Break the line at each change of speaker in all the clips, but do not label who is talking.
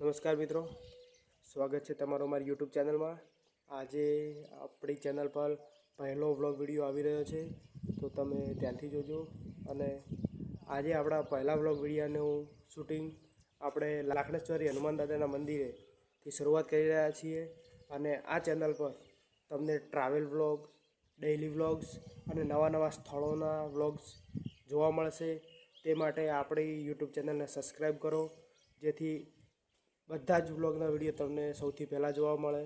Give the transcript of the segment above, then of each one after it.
નમસ્કાર મિત્રો. સ્વાગત છે તમારો મારી યુટ્યુબ ચેનલમાં. આજે આપણી ચેનલ પર પહેલો વ્લોગ વીડિયો આવી રહ્યો છે. તો તમે ત્યાંથી જોજો. અને આજે આપણા પહેલા વ્લોગ વિડીયાનું શૂટિંગ આપણે લાખણેશ્વરી હનુમાન દાદાના મંદિરેથી શરૂઆત કરી રહ્યા છીએ. અને આ ચેનલ પર તમને ટ્રાવેલ વ્લોગ, ડેઇલી વ્લોગ્સ અને નવા નવા સ્થળોના વ્લોગ્સ જોવા મળશે. તે માટે આપણી યુટ્યુબ ચેનલને સબસ્ક્રાઈબ કરો. જેથી બધા જ વ્લોગના વીડિયો તમને સૌથી પહેલાં જોવા મળે.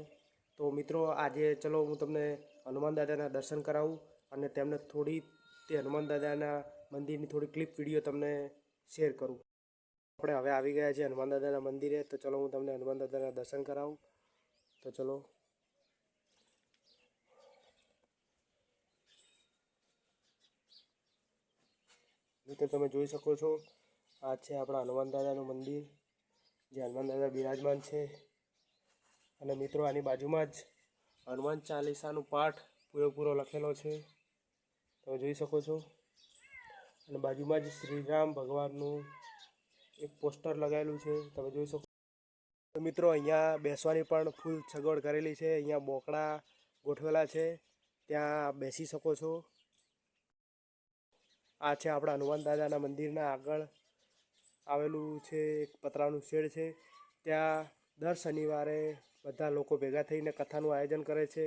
તો મિત્રો, આજે ચલો હું તમને હનુમાન દાદાના દર્શન કરાવું અને તેમને થોડી, તે હનુમાન દાદાના મંદિરની થોડી ક્લિપ વીડિયો તમને શેર કરું. આપણે હવે આવી ગયા છીએ હનુમાન દાદાના મંદિરે. તો ચલો હું તમને હનુમાન દાદાના દર્શન કરાવું. તો ચલો. મિત્રો, તમે જોઈ શકો છો, આ છે આપણા હનુમાન દાદાનું મંદિર. જે હનુમાન દાદા બિરાજમાન છે. અને મિત્રો, આની બાજુમાં જ હનુમાન ચાલીસાનું પાઠ પૂરેપૂરો લખેલો છે. તમે જોઈ શકો છો. અને બાજુમાં જ શ્રીરામ ભગવાનનું એક પોસ્ટર લગાવેલું છે. તમે જોઈ શકો તો મિત્રો, અહીંયા બેસવાની પણ ફૂલ સગવડ કરેલી છે. અહીંયા બોકડા ગોઠવેલા છે. ત્યાં બેસી શકો છો. આ છે આપણા હનુમાન દાદાના મંદિરના આગળ. આવેલું છે, એક પતરાનું શેડ છે. ત્યાં દર શનિવારે બધા લોકો ભેગા થઈને કથાનું આયોજન કરે છે.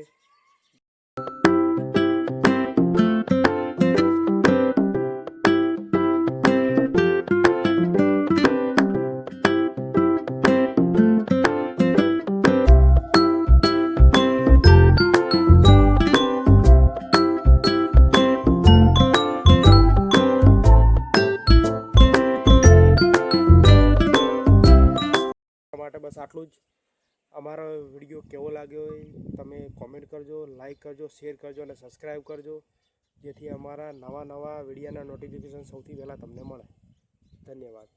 માટે બસ આટલું જ. અમારો વીડિયો કેવો લાગ્યો હોય તમે કોમેન્ટ કરજો લાઈક કરજો શેર કરજો અને સબસ્ક્રાઈબ કરજો, જેથી અમારા નવા નવા વિડીયાના નોટિફિકેશન સૌથી પહેલાં તમને મળે. ધન્યવાદ.